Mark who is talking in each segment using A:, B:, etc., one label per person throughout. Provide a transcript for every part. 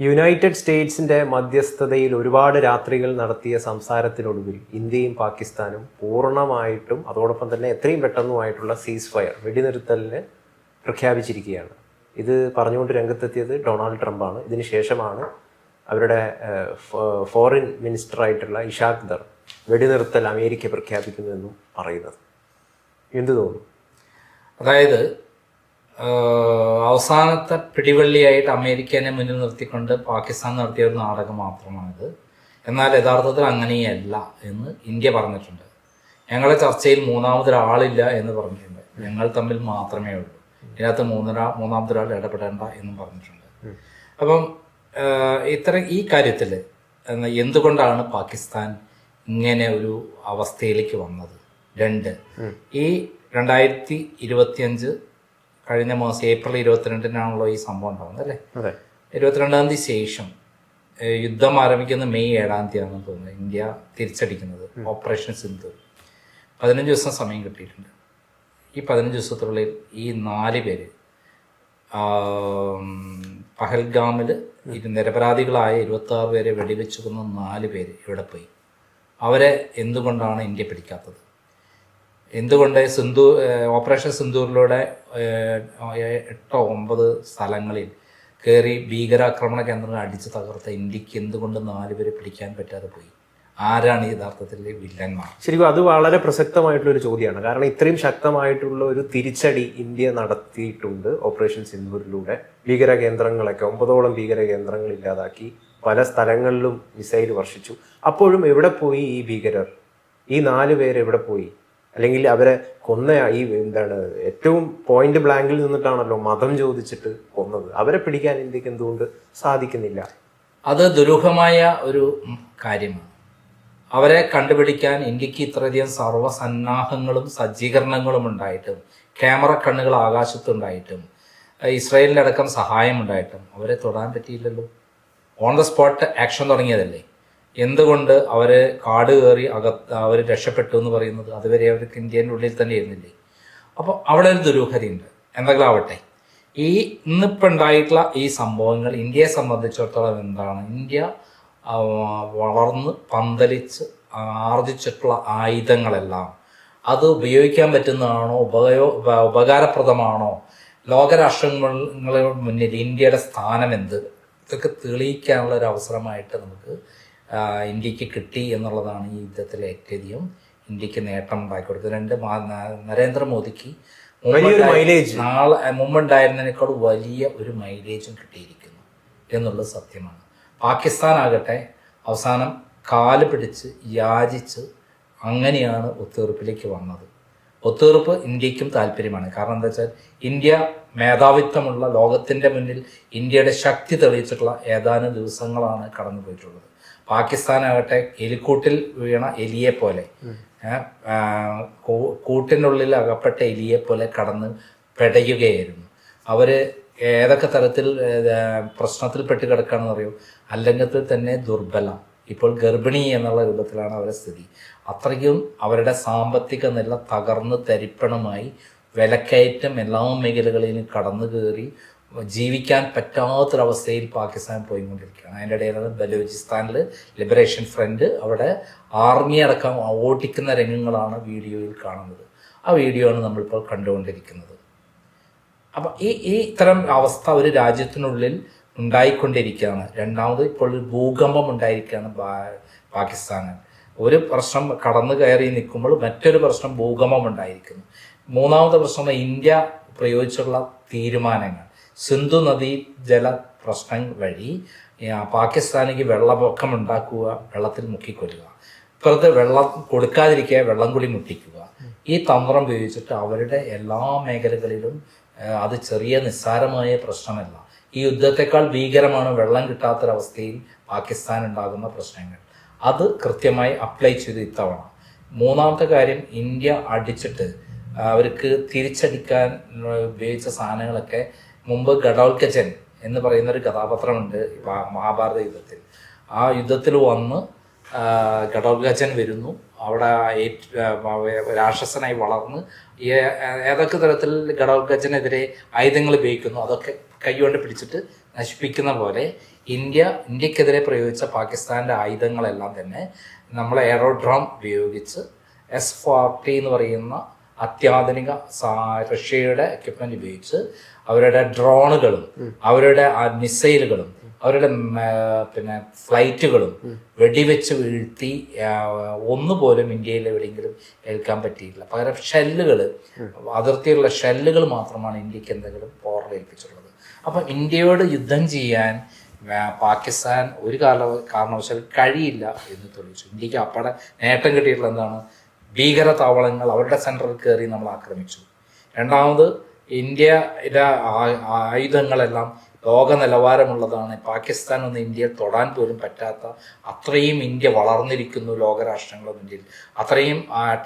A: United സ്റ്റേറ്റ്സിന്റെ മധ്യസ്ഥതയിൽ ഒരുപാട് രാത്രികൾ നടത്തിയ സംസാരത്തിനൊടുവിൽ ഇന്ത്യയും പാകിസ്ഥാനും പൂർണമായിട്ടും അതോടൊപ്പം തന്നെ എത്രയും പെട്ടെന്നുമായിട്ടുള്ള സീസ് ഫയർ വെടിനിർത്തലിന് പ്രഖ്യാപിച്ചിരിക്കുകയാണ്. ഇത് പറഞ്ഞുകൊണ്ട് രംഗത്തെത്തിയത് ഡൊണാൾഡ് ട്രംപാണ്. ഇതിന് ശേഷമാണ് അവരുടെ ഫോറിൻ മിനിസ്റ്ററായിട്ടുള്ള ഇഷാഖ് ദർ വെടിനിർത്തൽ അമേരിക്ക പ്രഖ്യാപിക്കുന്നുവെന്നും പറയുന്നത്. എന്തു തോന്നുന്നു?
B: അതായത് അവസാനത്തെ പിടിവള്ളിയായിട്ട് അമേരിക്കനെ മുന്നിൽ നിർത്തിക്കൊണ്ട് പാകിസ്ഥാൻ നടത്തിയ ഒരു നാടകം മാത്രമാണിത്. എന്നാൽ യഥാർത്ഥത്തിൽ അങ്ങനെയല്ല എന്ന് ഇന്ത്യ പറഞ്ഞിട്ടുണ്ട്. ഞങ്ങളുടെ ചർച്ചയിൽ മൂന്നാമതൊരാളില്ല എന്ന് പറഞ്ഞിട്ടുണ്ട്. ഞങ്ങൾ തമ്മിൽ മാത്രമേ ഉള്ളൂ. ഇതിനകത്ത് മൂന്നര മൂന്നാമതൊരാൾ ഇടപെടേണ്ട എന്നും പറഞ്ഞിട്ടുണ്ട്. അപ്പം ഇത്ര ഈ കാര്യത്തിൽ എന്തുകൊണ്ടാണ് പാകിസ്ഥാൻ ഇങ്ങനെ ഒരു അവസ്ഥയിലേക്ക് വന്നത്? രണ്ട് ഈ രണ്ടായിരത്തി ഇരുപത്തിയഞ്ച് കഴിഞ്ഞ മാസം ഏപ്രിൽ ഇരുപത്തിരണ്ടിനാണല്ലോ ഈ സംഭവം ഉണ്ടാവുന്നത് അല്ലേ? ഇരുപത്തിരണ്ടാം തീയതി ശേഷം യുദ്ധം ആരംഭിക്കുന്ന മെയ് ഏഴാം തീയതിയാണെന്ന് തോന്നുന്നു ഇന്ത്യ തിരിച്ചടിക്കുന്നത് ഓപ്പറേഷൻ സിന്ധു. പതിനഞ്ച് ദിവസം സമയം കിട്ടിയിട്ടുണ്ട്. ഈ പതിനഞ്ച് ദിവസത്തിനുള്ളിൽ ഈ നാല് പേര് പഹൽഗാമിൽ ഇരു നിരപരാധികളായ ഇരുപത്തി ആറ് പേരെ വെടിവെച്ചു കൊന്ന നാല് പേര് ഇവിടെ പോയി. അവരെ എന്തുകൊണ്ടാണ് ഇന്ത്യ പിടിക്കാത്തത്? എന്തുകൊണ്ട് സിന്ധു ഓപ്പറേഷൻ സിന്ധൂരിലൂടെ എട്ടോ ഒമ്പത് സ്ഥലങ്ങളിൽ കയറി ഭീകരാക്രമണ കേന്ദ്രങ്ങൾ അടിച്ചു തകർത്ത ഇന്ത്യയ്ക്ക് എന്തുകൊണ്ട് നാല് പേരെ പിടിക്കാൻ പറ്റാതെ പോയി? ആരാണ് യഥാർത്ഥത്തിൽ വില്ലന്മാർ?
A: ശരിക്കും അത് വളരെ പ്രസക്തമായിട്ടുള്ള ഒരു ചോദ്യമാണ്. കാരണം ഇത്രയും ശക്തമായിട്ടുള്ള ഒരു തിരിച്ചടി ഇന്ത്യ നടത്തിയിട്ടുണ്ട് ഓപ്പറേഷൻ സിന്ധൂരിലൂടെ ഭീകര കേന്ദ്രങ്ങളൊക്കെ ഒമ്പതോളം ഭീകര കേന്ദ്രങ്ങൾ ഇല്ലാതാക്കി പല സ്ഥലങ്ങളിലും മിസൈൽ വർഷിച്ചു. അപ്പോഴും എവിടെ പോയി ഈ ഭീകരർ? ഈ നാല് പേര് എവിടെ പോയി? അല്ലെങ്കിൽ അവരെ കൊന്ന ഈ എന്താണ് ഏറ്റവും പോയിന്റ് ബ്ലാങ്കിൽ നിന്നിട്ടാണല്ലോ മതം ചോദിച്ചിട്ട് കൊന്നത്. അവരെ പിടിക്കാൻ ഇന്ത്യയ്ക്ക് എന്തുകൊണ്ട് സാധിക്കുന്നില്ല?
B: അത് ദുരൂഹമായ ഒരു കാര്യമാണ്. അവരെ കണ്ടുപിടിക്കാൻ ഇന്ത്യയ്ക്ക് ഇത്രയധികം സർവസന്നാഹങ്ങളും സജ്ജീകരണങ്ങളും ഉണ്ടായിട്ടും ക്യാമറ കണ്ണുകൾ ആകാശത്തുണ്ടായിട്ടും ഇസ്രായേലിന്റെ അടക്കം സഹായം ഉണ്ടായിട്ടും അവരെ തൊടാൻ പറ്റിയില്ലല്ലോ. ഓൺ ദ സ്പോട്ട് ആക്ഷൻ തുടങ്ങിയതല്ലേ? എന്തുകൊണ്ട് അവർ കാട് കയറി അകത്ത് അവർ രക്ഷപ്പെട്ടു എന്ന് പറയുന്നത് അതുവരെ അവർക്ക് ഇന്ത്യന്റെ ഉള്ളിൽ തന്നെ ഇരുന്നില്ലേ? അപ്പോൾ അവിടെ ഒരു ദുരൂഹതയുണ്ട്. എന്തെങ്കിലും ആവട്ടെ. ഈ ഇന്നിപ്പോൾ ഉണ്ടായിട്ടുള്ള ഈ സംഭവങ്ങൾ ഇന്ത്യയെ സംബന്ധിച്ചിടത്തോളം എന്താണ്? ഇന്ത്യ വളർന്ന് പന്തലിച്ച് ആർജിച്ചിട്ടുള്ള ആയുധങ്ങളെല്ലാം അത് ഉപയോഗിക്കാൻ പറ്റുന്നതാണോ? ഉപയോ ഉപകാരപ്രദമാണോ? ലോകരാഷ്ട്രങ്ങളുടെ മുന്നിൽ ഇന്ത്യയുടെ സ്ഥാനം എന്ത് ഇതൊക്കെ തെളിയിക്കാനുള്ള ഒരു അവസരമായിട്ട് നമുക്ക് ഇന്ത്യയ്ക്ക് കിട്ടി എന്നുള്ളതാണ് ഈ യുദ്ധത്തിൽ ഏറ്റവും ഇന്ത്യയ്ക്ക് നേട്ടം ഉണ്ടാക്കി കൊടുത്തത്. രണ്ട് നരേന്ദ്രമോദിക്ക്. നാളെ മുമ്പുണ്ടായിരുന്നതിനേക്കാൾ വലിയ ഒരു മൈലേജും കിട്ടിയിരിക്കുന്നു എന്നുള്ളത് സത്യമാണ്. പാകിസ്ഥാൻ ആകട്ടെ അവസാനം കാൽ പിടിച്ച് യാചിച്ച് അങ്ങനെയാണ് ഒത്തുതീർപ്പിലേക്ക് വന്നത്. ഒത്തുതീർപ്പ് ഇന്ത്യക്കും താല്പര്യമാണ്. കാരണം എന്താ വെച്ചാൽ ഇന്ത്യ മേധാവിത്വമുള്ള ലോകത്തിന്റെ മുന്നിൽ ഇന്ത്യയുടെ ശക്തി തെളിയിച്ചിട്ടുള്ള ഏതാനും ദിവസങ്ങളാണ് കടന്നു പോയിട്ടുള്ളത് പാകിസ്ഥാനാകട്ടെ എലിക്കൂട്ടിൽ വീണ എലിയെ പോലെ. കൂട്ടിനുള്ളിൽ അകപ്പെട്ട എലിയെ പോലെ കടന്ന് പെടയുകയായിരുന്നു. അവർ ഏതൊക്കെ തരത്തിൽ പ്രശ്നത്തിൽ പ്രശ്നത്തിൽപ്പെട്ട് കിടക്കുകയാണെന്ന് അറിയൂ? അല്ലെങ്കിൽ തന്നെ ദുർബലം. ഇപ്പോൾ ഗർഭിണി എന്നുള്ള രൂപത്തിലാണ് അവരുടെ സ്ഥിതി. അത്രയ്ക്കും അവരുടെ സാമ്പത്തിക നില തകർന്ന് തരിപ്പണമായി വിലക്കയറ്റം എല്ലാ മേഖലകളിലും കടന്നു കയറി ജീവിക്കാൻ പറ്റാത്തൊരവസ്ഥയിൽ പാകിസ്ഥാൻ പോയിക്കൊണ്ടിരിക്കുകയാണ്. അതിന്റെ ഇടയിലാണ് ബലൂചിസ്ഥാനിൽ ലിബറേഷൻ ഫ്രണ്ട് അവിടെ ആർമി അടക്കം ഓടിക്കുന്ന രംഗങ്ങളാണ് വീഡിയോയിൽ കാണുന്നത്. ആ വീഡിയോ ആണ് നമ്മളിപ്പോൾ കണ്ടുകൊണ്ടിരിക്കുന്നത്. അപ്പം ഈ ഈ ഇത്തരം അവസ്ഥ ഒരു രാജ്യത്തിനുള്ളിൽ ഉണ്ടായിക്കൊണ്ടിരിക്കുകയാണ്. രണ്ടാമത് ഇപ്പോൾ ഒരു ഭൂകമ്പം ഉണ്ടായിരിക്കുകയാണ് പാകിസ്ഥാന്. ഒരു പ്രശ്നം കടന്നു കയറി നിൽക്കുമ്പോൾ മറ്റൊരു പ്രശ്നം ഭൂകമ്പം ഉണ്ടായിരിക്കുന്നു. മൂന്നാമത്തെ പ്രശ്നം ഇന്ത്യ പ്രയോഗിച്ചുള്ള തീരുമാനങ്ങൾ. സിന്ധു നദീ ജല പ്രശ്നം വഴി പാകിസ്ഥാനിക്ക് വെള്ളപ്പൊക്കം ഉണ്ടാക്കുക വെള്ളത്തിൽ മുക്കിക്കൊല്ലുക. ഇപ്പുറത്ത് വെള്ളം കൊടുക്കാതിരിക്കുക വെള്ളം കൂടി മുട്ടിക്കുക. ഈ തന്ത്രം ഉപയോഗിച്ചിട്ട് അവരുടെ എല്ലാ മേഖലകളിലും അത് ചെറിയ നിസ്സാരമായ പ്രശ്നമല്ല. ഈ യുദ്ധത്തെക്കാൾ ഭീകരമാണ് വെള്ളം കിട്ടാത്തൊരവസ്ഥയിൽ പാകിസ്ഥാൻ ഉണ്ടാകുന്ന പ്രശ്നങ്ങൾ. അത് കൃത്യമായി അപ്ലൈ ചെയ്ത് ഇത്തവണ. മൂന്നാമത്തെ കാര്യം ഇന്ത്യ അടിച്ചിട്ട് അവർക്ക് തിരിച്ചടിക്കാൻ ഉപയോഗിച്ച സാധനങ്ങളൊക്കെ മുമ്പ് ഗഡോൽക്കച്ചൻ എന്ന് പറയുന്ന ഒരു കഥാപാത്രമുണ്ട് മഹാ- മഹാഭാരത യുദ്ധത്തിൽ. ആ യുദ്ധത്തിൽ വന്ന് ഘടോത്കച്ചൻ വരുന്നു. അവിടെ രാക്ഷസനായി വളർന്ന് ഏതൊക്കെ തരത്തിൽ ഘടോത്കച്ചനെതിരെ ആയുധങ്ങൾ ഉപയോഗിക്കുന്നു അതൊക്കെ കൈകൊണ്ട് പിടിച്ചിട്ട് നശിപ്പിക്കുന്ന പോലെ ഇന്ത്യ ഇന്ത്യക്കെതിരെ പ്രയോഗിച്ച പാകിസ്ഥാന്റെ ആയുധങ്ങളെല്ലാം തന്നെ നമ്മൾ എയറോഡ്രോം ഉപയോഗിച്ച് എസ് ഫോർട്ടി എന്ന് പറയുന്ന അത്യാധുനിക റഷ്യയുടെ എക്യുപ്മെന്റ് ഉപയോഗിച്ച് അവരുടെ ഡ്രോണുകളും അവരുടെ മിസൈലുകളും അവരുടെ പിന്നെ ഫ്ലൈറ്റുകളും വെടിവെച്ച് വീഴ്ത്തി ഒന്നുപോലും ഇന്ത്യയിൽ എവിടെയെങ്കിലും ഏൽക്കാൻ പറ്റിയില്ല പകരം ഷെല്ലുകൾ അതിർത്തിയുള്ള ഷെല്ലുകൾ മാത്രമാണ് ഇന്ത്യയ്ക്ക് എന്തെങ്കിലും പോറലേൽപ്പിച്ചുള്ളത് അപ്പം ഇന്ത്യയോട് യുദ്ധം ചെയ്യാൻ പാകിസ്ഥാൻ ഒരു കാരണവശാലും കാരണവശാൽ കഴിയില്ല എന്ന് തെളിയിച്ചു. ഇന്ത്യയ്ക്ക് അപ്പടെ നേട്ടം കിട്ടിയിട്ടുള്ള എന്താണ്? ഭീകര താവളങ്ങൾ അവരുടെ സെന്ററിൽ കയറി നമ്മൾ ആക്രമിച്ചു. രണ്ടാമത് ഇന്ത്യയുടെ ആയുധങ്ങളെല്ലാം ലോക നിലവാരമുള്ളതാണ്. പാകിസ്ഥാൻ ഒന്ന് ഇന്ത്യയെ തൊടാൻ പോലും പറ്റാത്ത അത്രയും ഇന്ത്യ വളർന്നിരിക്കുന്നു ലോകരാഷ്ട്രങ്ങളുടെ മുന്നിൽ അത്രയും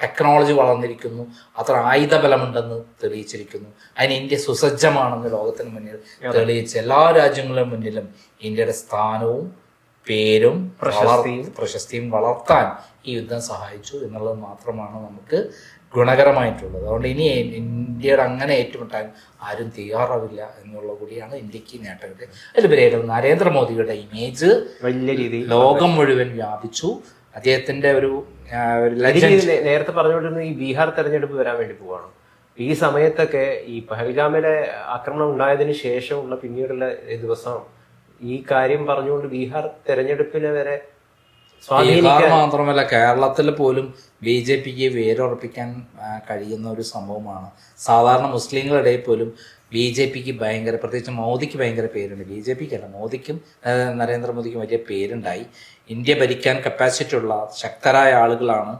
B: ടെക്നോളജി വളർന്നിരിക്കുന്നു. അത്ര ആയുധബലമുണ്ടെന്ന് തെളിയിച്ചിരിക്കുന്നു. അതിന് ഇന്ത്യ സുസജ്ജമാണെന്ന് ലോകത്തിന് മുന്നിൽ തെളിയിച്ച് എല്ലാ രാജ്യങ്ങളുടെ മുന്നിലും ഇന്ത്യയുടെ സ്ഥാനവും പേരും
A: പ്രശസ്തിയും.
B: പ്രശസ്തിയും വളർത്താൻ ഈ യുദ്ധം സഹായിച്ചു എന്നുള്ളത് മാത്രമാണ് നമുക്ക് ഗുണകരമായിട്ടുള്ളത്. അതുകൊണ്ട് ഇനി ഇന്ത്യയുടെ അങ്ങനെ ഏറ്റുമുട്ടാൻ ആരും തയ്യാറാവില്ല എന്നുള്ള കൂടിയാണ് ഇന്ത്യയ്ക്ക് നേട്ടങ്ങൾ അതിലുപരി നരേന്ദ്രമോദിയുടെ ഇമേജ്
A: വലിയ രീതിയിൽ
B: ലോകം മുഴുവൻ വ്യാപിച്ചു. അദ്ദേഹത്തിന്റെ ഒരു
A: നേരത്തെ പറഞ്ഞുകൊണ്ടിരുന്ന ഈ ബീഹാർ തെരഞ്ഞെടുപ്പ് വരാൻ വേണ്ടി പോവാണ്. ഈ സമയത്തൊക്കെ ഈ പഹൽഗാമിലെ ആക്രമണം ഉണ്ടായതിനു ശേഷമുള്ള പിന്നീടുള്ള ദിവസം ഈ കാര്യം പറഞ്ഞുകൊണ്ട് ബീഹാർ തെരഞ്ഞെടുപ്പിനെ വരെ
B: ബീഹാർ മാത്രമല്ല കേരളത്തിൽ പോലും ബി ജെ പിക്ക് വേരുറപ്പിക്കാൻ കഴിയുന്ന ഒരു സംഭവമാണ്. സാധാരണ മുസ്ലിങ്ങളുടെ പോലും ബി ജെ പിക്ക് ഭയങ്കര പ്രത്യേകിച്ച് മോദിക്ക് ഭയങ്കര പേരുണ്ട്. ബി ജെ പിക്ക് അല്ല മോദിക്കും നരേന്ദ്രമോദിക്കും വലിയ പേരുണ്ടായി. ഇന്ത്യ ഭരിക്കാൻ കപ്പാസിറ്റി ഉള്ള ശക്തരായ ആളുകളാണ്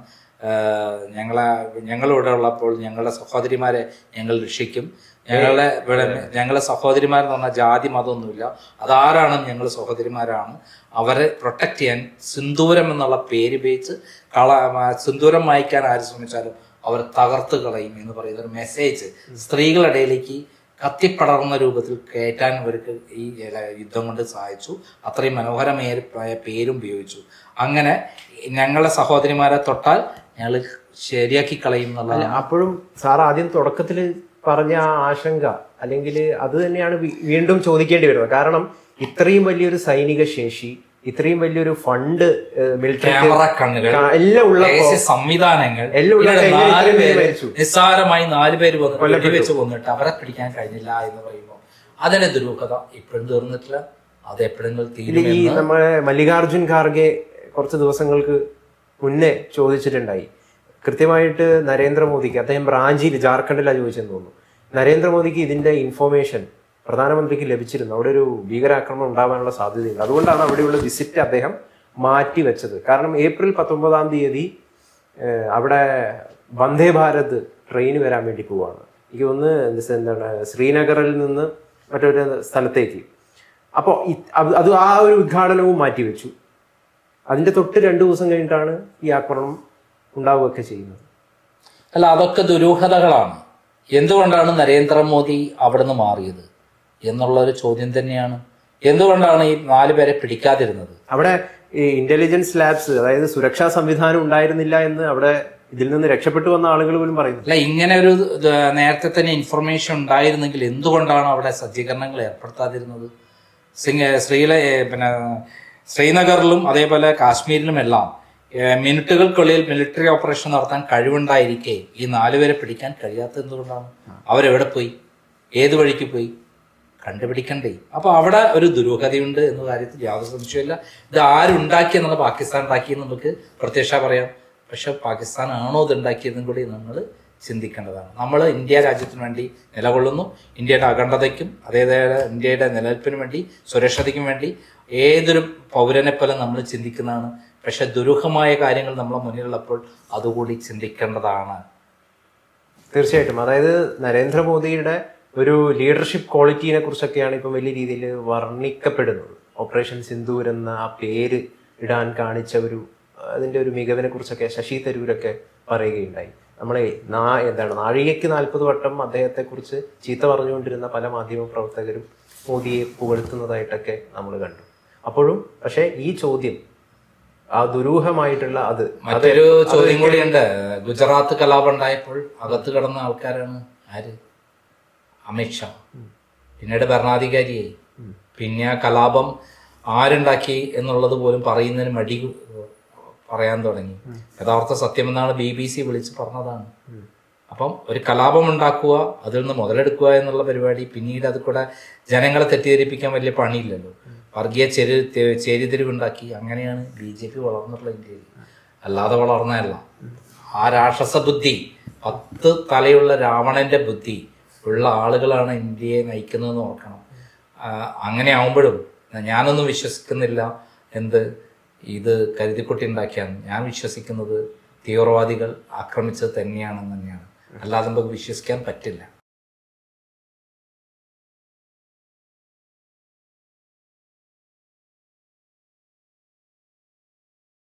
B: ഞങ്ങളെ ഞങ്ങളിവിടെ ഉള്ളപ്പോൾ ഞങ്ങളുടെ സഹോദരിമാരെ ഞങ്ങൾ രക്ഷിക്കും. ഞങ്ങളുടെ ഇവിടെ ഞങ്ങളെ സഹോദരിമാരെന്ന് പറഞ്ഞാൽ ജാതി മതമൊന്നുമില്ല. അതാരാണ് ഞങ്ങൾ സഹോദരിമാരാണ്? അവരെ പ്രൊട്ടക്ട് ചെയ്യാൻ സിന്ദൂരം എന്നുള്ള പേര് ഉപയോഗിച്ച് കള സിന്ദൂരം വായിക്കാൻ ആര് ശ്രമിച്ചാലും അവർ തകർത്ത് കളയും എന്ന് പറയുന്ന ഒരു മെസ്സേജ് സ്ത്രീകളിടയിലേക്ക് കത്തിപ്പടർന്ന രൂപത്തിൽ കയറ്റാൻ അവർക്ക് ഈ യുദ്ധം കൊണ്ട് സഹായിച്ചു. അത്രയും മനോഹരമായ പേരും ഉപയോഗിച്ചു. അങ്ങനെ ഞങ്ങളെ സഹോദരിമാരെ തൊട്ടാൽ ഞങ്ങൾ ശരിയാക്കി കളയും എന്നുള്ള
A: അപ്പോഴും സാർ ആദ്യം തുടക്കത്തിൽ പറഞ്ഞ ആ ആശങ്ക അല്ലെങ്കിൽ അത് തന്നെയാണ് വീണ്ടും ചോദിക്കേണ്ടി വരുന്നത്. കാരണം ഇത്രയും വലിയൊരു സൈനിക ശേഷി ഇത്രയും വലിയൊരു ഫണ്ട് മിലിറ്ററി
B: കണ്ണുകൾ
A: എല്ലാം ഉള്ള
B: സംവിധാനങ്ങൾ
A: എല്ലാം ഉള്ള?
B: നിസ്സാരമായി നാല് പേര് വെച്ച് കൊന്നിട്ട് അവരെ പിടിക്കാൻ കഴിഞ്ഞില്ല എന്ന് പറയുമ്പോൾ അതിന്റെ ദുരൂഹത ഇപ്പോഴും തീർന്നിട്ടില്ല. അത് എപ്പോഴെങ്കിലും തീരുമെന്ന്
A: ഈ നമ്മുടെ മല്ലികാർജുൻ ഖാർഗെ കുറച്ച് ദിവസങ്ങൾക്ക് മുന്നേ ചോദിച്ചിട്ടുണ്ടായി. കൃത്യമായിട്ട് നരേന്ദ്രമോദിക്ക് അദ്ദേഹം റാഞ്ചിയിൽ ജാർഖണ്ഡിലാണ് ചോദിച്ചെന്ന് തോന്നുന്നു. നരേന്ദ്രമോദിക്ക് ഇതിന്റെ ഇൻഫോർമേഷൻ പ്രധാനമന്ത്രിക്ക് ലഭിച്ചിരുന്നു. അവിടെ ഒരു ഭീകരാക്രമണം ഉണ്ടാകാനുള്ള സാധ്യതയുണ്ട്. അതുകൊണ്ടാണ് അവിടെയുള്ള വിസിറ്റ് അദ്ദേഹം മാറ്റി വെച്ചത്. കാരണം ഏപ്രിൽ പത്തൊമ്പതാം തീയതി അവിടെ വന്ദേ ഭാരത് ട്രെയിൻ വരാൻ വേണ്ടി പോവാണ്. എനിക്ക് ഒന്ന് എന്താണ് ശ്രീനഗറിൽ നിന്ന് മറ്റൊരു സ്ഥലത്തേക്ക്. അപ്പോൾ അത് ആ ഒരു ഉദ്ഘാടനവും മാറ്റിവെച്ചു അതിന്റെ തൊട്ട് രണ്ട് ദിവസം കഴിഞ്ഞിട്ടാണ് ഈ ആക്രമണം ഉണ്ടാവുകയൊക്കെ ചെയ്യുന്നത്.
B: അല്ല അതൊക്കെ ദുരൂഹതകളാണ്. എന്തുകൊണ്ടാണ് നരേന്ദ്രമോദി അവിടുന്ന് മാറിയത്? എന്നുള്ള ഒരു ചോദ്യം തന്നെയാണ്. എന്തുകൊണ്ടാണ് ഈ നാല് പേരെ പിടിക്കാതിരുന്നത്?
A: അവിടെ ഈ ഇന്റലിജൻസ് ലാബ്സ് അതായത് സുരക്ഷാ സംവിധാനം ഉണ്ടായിരുന്നില്ല എന്ന് അവിടെ ഇതിൽ നിന്ന് രക്ഷപ്പെട്ടു വന്ന ആളുകൾ പോലും പറയുന്നു.
B: അല്ല ഇങ്ങനെ ഒരു നേരത്തെ തന്നെ ഇൻഫർമേഷൻ ഉണ്ടായിരുന്നെങ്കിൽ എന്തുകൊണ്ടാണ് അവിടെ സജ്ജീകരണങ്ങൾ ഏർപ്പെടുത്താതിരുന്നത്? ശ്രീല പിന്നെ ശ്രീനഗറിലും അതേപോലെ കാശ്മീരിലുമെല്ലാം മിനിറ്റുകൾക്കുള്ളിൽ മിലിറ്ററി ഓപ്പറേഷൻ നടത്താൻ കഴിവുണ്ടായിരിക്കെ ഈ നാലുപേരെ പിടിക്കാൻ കഴിയാത്ത എന്തുകൊണ്ടാണ്? അവരെവിടെ പോയി? ഏത് വഴിക്ക് പോയി? കണ്ടുപിടിക്കണ്ടേ. അപ്പൊ അവിടെ ഒരു ദുരൂഹതയുണ്ട് എന്ന കാര്യത്തിൽ യാതൊരു സംശയമില്ല ഇത് ആരുണ്ടാക്കി എന്നുള്ള പാകിസ്ഥാൻ ഉണ്ടാക്കിയെന്ന് നമുക്ക് പ്രത്യക്ഷ പറയാം. പക്ഷെ പാകിസ്ഥാൻ ആണോ ഇത് ഉണ്ടാക്കിയതും കൂടി നമ്മൾ ചിന്തിക്കേണ്ടതാണ്. നമ്മൾ ഇന്ത്യ രാജ്യത്തിന് വേണ്ടി നിലകൊള്ളുന്നു. ഇന്ത്യയുടെ അഖണ്ഡതയ്ക്കും അതേപോലെ ഇന്ത്യയുടെ നിലനിൽപ്പിനും വേണ്ടി സുരക്ഷതയ്ക്കും വേണ്ടി ഏതൊരു പൗരനെ പോലെ നമ്മൾ ചിന്തിക്കുന്നതാണ്. പക്ഷെ ദുരൂഹമായ കാര്യങ്ങൾ നമ്മളെ മുന്നിലുള്ളപ്പോൾ അതുകൂടി ചിന്തിക്കേണ്ടതാണ്.
A: തീർച്ചയായിട്ടും. അതായത് നരേന്ദ്രമോദിയുടെ ഒരു ലീഡർഷിപ്പ് ക്വാളിറ്റിനെ കുറിച്ചൊക്കെയാണ് ഇപ്പം വലിയ രീതിയിൽ വർണിക്കപ്പെടുന്നത്. ഓപ്പറേഷൻ സിന്ധൂർ എന്ന ആ പേര് ഇടാൻ കാണിച്ച ഒരു അതിന്റെ ഒരു മികവിനെ കുറിച്ചൊക്കെ ശശി തരൂരൊക്കെ പറയുകയുണ്ടായി. നമ്മളെ നാ എന്താണ് നാഴികയ്ക്ക് നാൽപ്പത് വട്ടം അദ്ദേഹത്തെക്കുറിച്ച് ചീത്ത പറഞ്ഞുകൊണ്ടിരുന്ന പല മാധ്യമ പ്രവർത്തകരും മോദിയെ പുകഴ്ത്തുന്നതായിട്ടൊക്കെ നമ്മൾ കണ്ടു. അപ്പോഴും പക്ഷേ ഈ ചോദ്യം ആ ദുരൂഹമായിട്ടുള്ള അത്
B: മറ്റൊരു ചോദ്യം കൂടിയുണ്ട്. ഗുജറാത്ത് കലാപം ഉണ്ടായപ്പോൾ അകത്ത് കിടന്ന ആൾക്കാരാണ് ആര്? അമിത്ഷാ പിന്നീട് ഭരണാധികാരിയായി. പിന്നെ ആ കലാപം ആരുണ്ടാക്കി എന്നുള്ളത് പോലും പറയുന്നതിന് മടി പറയാൻ തുടങ്ങി. യഥാർത്ഥ സത്യമെന്നാണ് ബി ബി സി വിളിച്ച് പറഞ്ഞതാണ്. അപ്പം ഒരു കലാപം ഉണ്ടാക്കുക അതിൽ നിന്ന് മുതലെടുക്കുക എന്നുള്ള പരിപാടി പിന്നീട് അത് കൂടെ ജനങ്ങളെ തെറ്റിദ്ധരിപ്പിക്കാൻ വലിയ പണിയില്ലല്ലോ. വർഗീയ ചെരു ചേരിതിരിവുണ്ടാക്കി അങ്ങനെയാണ് ബി ജെ പി വളർന്നിട്ടുള്ള ഇന്ത്യയിൽ. അല്ലാതെ വളർന്നതല്ല. ആ രാക്ഷസ ബുദ്ധി പത്ത് തലയുള്ള രാവണന്റെ ബുദ്ധി ഉള്ള ആളുകളാണ് ഇന്ത്യയെ നയിക്കുന്നതെന്ന് ഓർക്കണം. അങ്ങനെ ആവുമ്പോഴും ഞാനൊന്നും വിശ്വസിക്കുന്നില്ല എന്ത് ഇത് കരുതിക്കുട്ടി ഉണ്ടാക്കിയാണ്. ഞാൻ വിശ്വസിക്കുന്നത് തീവ്രവാദികൾ ആക്രമിച്ചത് തന്നെയാണെന്ന് തന്നെയാണ്. അല്ലാതെ നമുക്ക് വിശ്വസിക്കാൻ പറ്റില്ല.